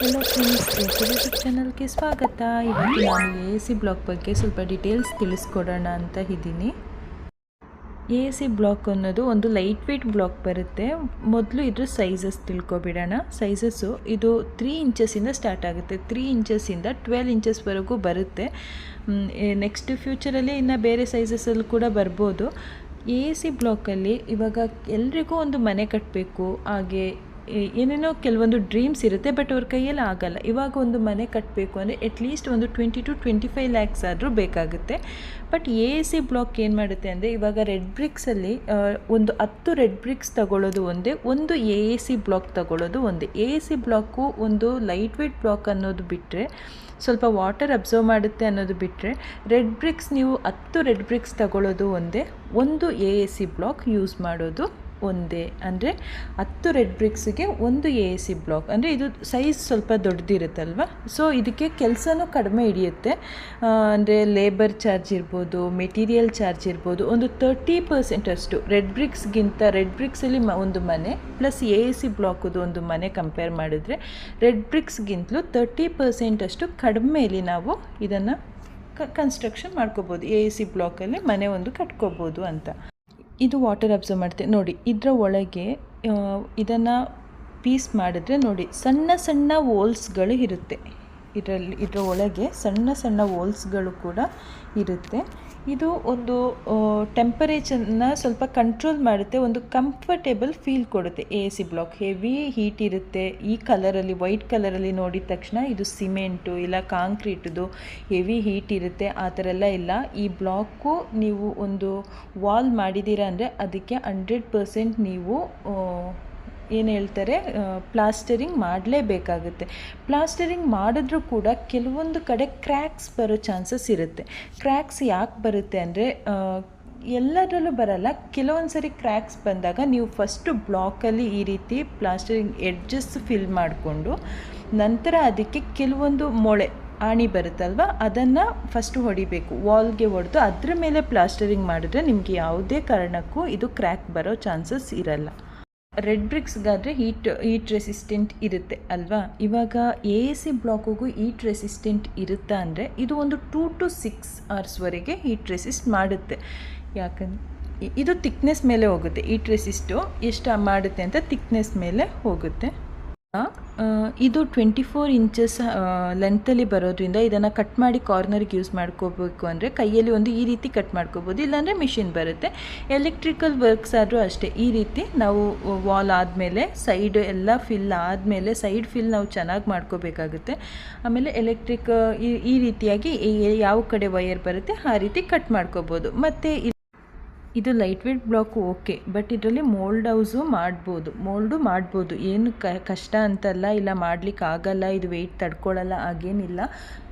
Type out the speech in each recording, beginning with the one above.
Hello friends YouTube ಚಾನಲ್ಗೆ ಸ್ವಾಗತ. ಇವತ್ತು ನಾನು ಎ ಸಿ ಬ್ಲಾಕ್ ಬಗ್ಗೆ ಸ್ವಲ್ಪ ಡೀಟೇಲ್ಸ್ ತಿಳಿಸ್ಕೊಡೋಣ ಅಂತ ಇದ್ದೀನಿ. ಎ ಸಿ ಬ್ಲಾಕ್ ಅನ್ನೋದು ಒಂದು ಲೈಟ್ ವೇಟ್ ಬ್ಲಾಕ್ ಬರುತ್ತೆ. ಮೊದಲು ಇದ್ರ ಸೈಜಸ್ ತಿಳ್ಕೊಬಿಡೋಣ. ಸೈಜಸ್ಸು ಇದು ತ್ರೀ ಇಂಚಸ್ಸಿಂದ ಸ್ಟಾರ್ಟ್ ಆಗುತ್ತೆ. ತ್ರೀ ಇಂಚಸ್ಸಿಂದ ಟ್ವೆಲ್ ಇಂಚಸ್ವರೆಗೂ ಬರುತ್ತೆ. ನೆಕ್ಸ್ಟ್ ಫ್ಯೂಚರಲ್ಲಿ ಇನ್ನು ಬೇರೆ ಸೈಜಸ್ಸಲ್ಲಿ ಕೂಡ ಬರ್ಬೋದು. ಎ ಸಿ ಬ್ಲಾಕಲ್ಲಿ ಇವಾಗ ಎಲ್ರಿಗೂ ಒಂದು ಮನೆ ಕಟ್ಟಬೇಕು ಹಾಗೆ ಏನೇನೋ ಕೆಲವೊಂದು ಡ್ರೀಮ್ಸ್ ಇರುತ್ತೆ ಬಟ್ ಅವ್ರ ಕೈಯಲ್ಲಿ ಆಗಲ್ಲ. ಇವಾಗ ಒಂದು ಮನೆ ಕಟ್ಟಬೇಕು ಅಂದರೆ ಅಟ್ಲೀಸ್ಟ್ ಒಂದು twenty to twenty five lakhs ಆದರೂ ಬೇಕಾಗುತ್ತೆ. ಬಟ್ ಎ ಸಿ ಬ್ಲಾಕ್ ಏನು ಮಾಡುತ್ತೆ ಅಂದರೆ, ಇವಾಗ ರೆಡ್ ಬ್ರಿಕ್ಸಲ್ಲಿ ಒಂದು ಹತ್ತು ರೆಡ್ ಬ್ರಿಕ್ಸ್ ತಗೊಳ್ಳೋದು ಒಂದೇ, ಒಂದು ಎ ಸಿ ಬ್ಲಾಕ್ ತಗೊಳ್ಳೋದು ಒಂದೇ. ಎ ಸಿ ಬ್ಲಾಕು ಒಂದು ಲೈಟ್ ವೆಯ್ಟ್ ಬ್ಲಾಕ್ ಅನ್ನೋದು ಬಿಟ್ಟರೆ ಸ್ವಲ್ಪ ವಾಟರ್ ಅಬ್ಸರ್ವ್ ಮಾಡುತ್ತೆ ಅನ್ನೋದು ಬಿಟ್ಟರೆ ರೆಡ್ ಬ್ರಿಕ್ಸ್ ನೀವು ಹತ್ತು ರೆಡ್ ಬ್ರಿಕ್ಸ್ ತಗೊಳ್ಳೋದು ಒಂದೇ, ಒಂದು ಎ ಸಿ ಬ್ಲಾಕ್ ಯೂಸ್ ಮಾಡೋದು ಒಂದೇ. ಅಂದರೆ ಹತ್ತು ರೆಡ್ ಬ್ರಿಕ್ಸಿಗೆ ಒಂದು ಎ ಸಿ ಬ್ಲಾಕ್ ಅಂದರೆ ಇದು ಸೈಜ್ ಸ್ವಲ್ಪ ದೊಡ್ಡದಿರುತ್ತಲ್ವ? ಸೊ ಇದಕ್ಕೆ ಕೆಲಸನೂ ಕಡಿಮೆ ಹಿಡಿಯುತ್ತೆ. ಅಂದರೆ ಲೇಬರ್ ಚಾರ್ಜ್ ಇರ್ಬೋದು ಮೆಟೀರಿಯಲ್ ಚಾರ್ಜ್ ಇರ್ಬೋದು, ಒಂದು ತರ್ಟಿ ಪರ್ಸೆಂಟ್ ಅಷ್ಟು. ರೆಡ್ ಬ್ರಿಕ್ಸ್ಗಿಂತ ರೆಡ್ ಬ್ರಿಕ್ಸಲ್ಲಿ ಮ, ಒಂದು ಮನೆ ಪ್ಲಸ್ ಎ ಸಿ ಬ್ಲಾಕದು ಒಂದು ಮನೆ ಕಂಪೇರ್ ಮಾಡಿದ್ರೆ ರೆಡ್ ಬ್ರಿಕ್ಸ್ಗಿಂತಲೂ ತರ್ಟಿ ಪರ್ಸೆಂಟ್ ಅಷ್ಟು ಕಡಿಮೆಯಲ್ಲಿ ನಾವು ಇದನ್ನು ಕನ್ಸ್ಟ್ರಕ್ಷನ್ ಮಾಡ್ಕೋಬೋದು. ಎ ಸಿ ಬ್ಲಾಕಲ್ಲಿ ಮನೆ ಒಂದು ಕಟ್ಕೋಬೋದು ಅಂತ. ಇದು ವಾಟರ್ ಅಬ್ಸರ್ವ್ ಮಾಡುತ್ತೆ ನೋಡಿ, ಇದರ ಒಳಗೆ ಇದನ್ನು ಪೀಸ್ ಮಾಡಿದ್ರೆ ನೋಡಿ, ಸಣ್ಣ ಸಣ್ಣ ಓಲ್ಸ್ಗಳು ಇರುತ್ತೆ. ಇದರಲ್ಲಿ, ಇದರ ಒಳಗೆ ಸಣ್ಣ ಸಣ್ಣ ಓಲ್ಸ್ಗಳು ಕೂಡ ಇರುತ್ತೆ. ಇದು ಒಂದು ಟೆಂಪರೇಚರ್ನ ಸ್ವಲ್ಪ ಕಂಟ್ರೋಲ್ ಮಾಡುತ್ತೆ, ಒಂದು ಕಂಫರ್ಟೇಬಲ್ ಫೀಲ್ ಕೊಡುತ್ತೆ. A C block heavy heat ಇರುತ್ತೆ. ಈ ಕಲರಲ್ಲಿ ವೈಟ್ ಕಲರಲ್ಲಿ ನೋಡಿದ ತಕ್ಷಣ ಇದು ಸಿಮೆಂಟು ಇಲ್ಲ ಕಾಂಕ್ರೀಟ್ದು ಹೆವಿ ಹೀಟ್ ಇರುತ್ತೆ. ಆ ಥರ ಎಲ್ಲ ಇಲ್ಲ. ಈ ಬ್ಲಾಕು ನೀವು ಒಂದು ವಾಲ್ ಮಾಡಿದ್ದೀರಾ ಅಂದರೆ ಅದಕ್ಕೆ ಹಂಡ್ರೆಡ್ ಪರ್ಸೆಂಟ್ ನೀವು ಏನು ಹೇಳ್ತಾರೆ ಪ್ಲಾಸ್ಟರಿಂಗ್ ಮಾಡಲೇಬೇಕಾಗುತ್ತೆ. ಪ್ಲಾಸ್ಟರಿಂಗ್ ಮಾಡಿದ್ರೂ ಕೂಡ ಕೆಲವೊಂದು ಕಡೆ ಕ್ರ್ಯಾಕ್ಸ್ ಬರೋ ಚಾನ್ಸಸ್ ಇರುತ್ತೆ. ಕ್ರ್ಯಾಕ್ಸ್ ಯಾಕೆ ಬರುತ್ತೆ ಅಂದರೆ ಎಲ್ಲದರಲ್ಲೂ ಬರಲ್ಲ. ಕೆಲವೊಂದು ಸರಿ ಕ್ರ್ಯಾಕ್ಸ್ ಬಂದಾಗ ನೀವು ಫಸ್ಟು ಬ್ಲಾಕಲ್ಲಿ ಈ ರೀತಿ ಪ್ಲಾಸ್ಟರಿಂಗ್ ಎಡ್ಜಸ್ ಫಿಲ್ ಮಾಡಿಕೊಂಡು, ನಂತರ ಅದಕ್ಕೆ ಕೆಲವೊಂದು ಮೊಳೆ, ಆಣಿ ಬರುತ್ತಲ್ವ, ಅದನ್ನು ಫಸ್ಟು ಹೊಡಿಬೇಕು. ವಾಲ್ಗೆ ಹೊಡೆದು ಅದ್ರ ಮೇಲೆ ಪ್ಲಾಸ್ಟರಿಂಗ್ ಮಾಡಿದ್ರೆ ನಿಮಗೆ ಯಾವುದೇ ಕಾರಣಕ್ಕೂ ಇದು ಕ್ರ್ಯಾಕ್ ಬರೋ ಚಾನ್ಸಸ್ ಇರಲ್ಲ. ರೆಡ್ ಬ್ರಿಕ್ಸ್ಗಾದರೆ ಹೀಟ್ ಹೀಟ್ ರೆಸಿಸ್ಟೆಂಟ್ ಇರುತ್ತೆ ಅಲ್ವಾ? ಇವಾಗ ಎ ಸಿ ಬ್ಲಾಕಿಗೂ ಹೀಟ್ ರೆಸಿಸ್ಟೆಂಟ್ ಇರುತ್ತಾ ಅಂದರೆ ಇದು ಒಂದು ಟೂ ಟು ಸಿಕ್ಸ್ ಅವರ್ಸ್ವರೆಗೆ ಹೀಟ್ ರೆಸಿಸ್ಟ್ ಮಾಡುತ್ತೆ. ಯಾಕಂದ್ರೆ ಇದು ತಿಕ್ನೆಸ್ ಮೇಲೆ ಹೋಗುತ್ತೆ. ಹೀಟ್ ರೆಸಿಸ್ಟು ಎಷ್ಟು ಮಾಡುತ್ತೆ ಅಂತ ತಿಕ್ನೆಸ್ ಮೇಲೆ ಹೋಗುತ್ತೆ. ಇದು ಟ್ವೆಂಟಿ ಫೋರ್ ಇಂಚಸ್ ಲೆಂತಲ್ಲಿ ಬರೋದ್ರಿಂದ ಇದನ್ನು ಕಟ್ ಮಾಡಿ ಕಾರ್ನರ್ಗೆ ಯೂಸ್ ಮಾಡ್ಕೋಬೇಕು ಅಂದರೆ ಕೈಯಲ್ಲಿ ಒಂದು ಈ ರೀತಿ ಕಟ್ ಮಾಡ್ಕೋಬೋದು. ಇಲ್ಲಾಂದರೆ ಮಿಷಿನ್ ಬರುತ್ತೆ. ಎಲೆಕ್ಟ್ರಿಕಲ್ ವರ್ಕ್ಸ್ ಆದರೂ ಅಷ್ಟೇ. ಈ ರೀತಿ ನಾವು ವಾಲ್ ಆದಮೇಲೆ ಸೈಡ್ ಎಲ್ಲ ಫಿಲ್ ಆದಮೇಲೆ ಸೈಡ್ ಫಿಲ್ ನಾವು ಚೆನ್ನಾಗಿ ಮಾಡ್ಕೋಬೇಕಾಗುತ್ತೆ. ಆಮೇಲೆ ಎಲೆಕ್ಟ್ರಿಕ್ ಈ ರೀತಿಯಾಗಿ ಯಾವ ಕಡೆ ವೈಯರ್ ಬರುತ್ತೆ, ಆ ರೀತಿ ಕಟ್ ಮಾಡ್ಕೋಬೋದು. ಮತ್ತು ಇದು light weight block okay but ಇದರಲ್ಲಿ ಮೋಲ್ಡ್ ಹೌಸು ಮಾಡ್ಬೋದು. ಮೋಲ್ಡು ಮಾಡ್ಬೋದು. ಏನು ಕಷ್ಟ ಅಂತಲ್ಲ, ಇಲ್ಲ ಮಾಡ್ಲಿಕ್ಕೆ ಆಗಲ್ಲ, ಇದು ವೆಯ್ಟ್ ತಡ್ಕೊಳ್ಳಲ್ಲ ಹಾಗೇನಿಲ್ಲ.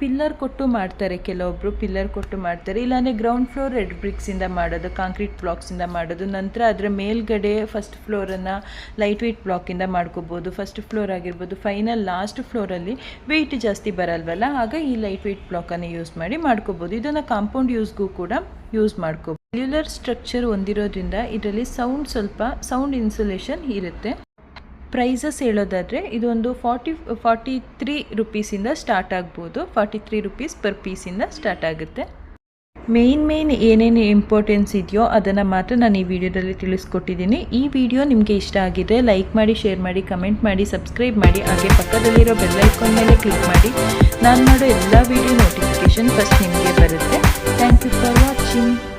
ಪಿಲ್ಲರ್ ಕೊಟ್ಟು ಮಾಡ್ತಾರೆ ಕೆಲವೊಬ್ಬರು ಪಿಲ್ಲರ್ ಕೊಟ್ಟು ಮಾಡ್ತಾರೆ. ಇಲ್ಲಾಂದರೆ ಗ್ರೌಂಡ್ ಫ್ಲೋರ್ ರೆಡ್ ಬ್ರಿಕ್ಸಿಂದ ಮಾಡೋದು ಕಾಂಕ್ರೀಟ್ ಬ್ಲಾಕ್ಸಿಂದ ಮಾಡೋದು. ನಂತರ ಅದರ ಮೇಲ್ಗಡೆ ಫಸ್ಟ್ ಫ್ಲೋರನ್ನು ಲೈಟ್ ವೆಯ್ಟ್ ಬ್ಲಾಕಿಂದ ಮಾಡ್ಕೋಬೋದು. ಫಸ್ಟ್ ಫ್ಲೋರ್ ಆಗಿರ್ಬೋದು. ಫೈನಲ್ ಲಾಸ್ಟ್ ಫ್ಲೋರಲ್ಲಿ ವೆಯ್ಟ್ ಜಾಸ್ತಿ ಬರಲ್ವಲ್ಲ ಆಗ ಈ ಲೈಟ್ ವೆಯ್ಟ್ ಬ್ಲಾಕನ್ನು ಯೂಸ್ ಮಾಡಿ ಮಾಡ್ಕೋಬೋದು. ಇದನ್ನು ಕಾಂಪೌಂಡ್ ಯೂಸ್ಗೂ ಕೂಡ ಯೂಸ್ ಮಾಡ್ಕೋ. ಸೆಲ್ಯುಲರ್ ಸ್ಟ್ರಕ್ಚರ್ ಹೊಂದಿರೋದ್ರಿಂದ ಇದರಲ್ಲಿ ಸೌಂಡ್ ಸ್ವಲ್ಪ ಸೌಂಡ್ ಇನ್ಸುಲೇಷನ್ ಇರುತ್ತೆ. ಪ್ರೈಸಸ್ ಹೇಳೋದಾದರೆ ಇದೊಂದು ಫಾರ್ಟಿ ಫಾರ್ಟಿ ತ್ರೀ ರುಪೀಸಿಂದ ಸ್ಟಾರ್ಟ್ ಆಗ್ಬೋದು. ಫಾರ್ಟಿ ತ್ರೀ ರುಪೀಸ್ ಪರ್ ಪೀಸಿಂದ ಸ್ಟಾರ್ಟ್ ಆಗುತ್ತೆ. ಮೇಯ್ನ್ ಮೇಯ್ನ್ ಏನೇನು ಇಂಪಾರ್ಟೆನ್ಸ್ ಇದೆಯೋ ಅದನ್ನು ಮಾತ್ರ ನಾನು ಈ ವಿಡಿಯೋದಲ್ಲಿ ತಿಳಿಸ್ಕೊಟ್ಟಿದ್ದೀನಿ. ಈ ವಿಡಿಯೋ ನಿಮಗೆ ಇಷ್ಟ ಆಗಿದೆ ಲೈಕ್ ಮಾಡಿ ಶೇರ್ ಮಾಡಿ ಕಮೆಂಟ್ ಮಾಡಿ ಸಬ್ಸ್ಕ್ರೈಬ್ ಮಾಡಿ, ಹಾಗೆ ಪಕ್ಕದಲ್ಲಿರೋ ಬೆಲ್ ಐಕಾನ್ ಮೇಲೆ ಕ್ಲಿಕ್ ಮಾಡಿ. ನಾನು ಮಾಡೋ ಎಲ್ಲ video notification first for watching.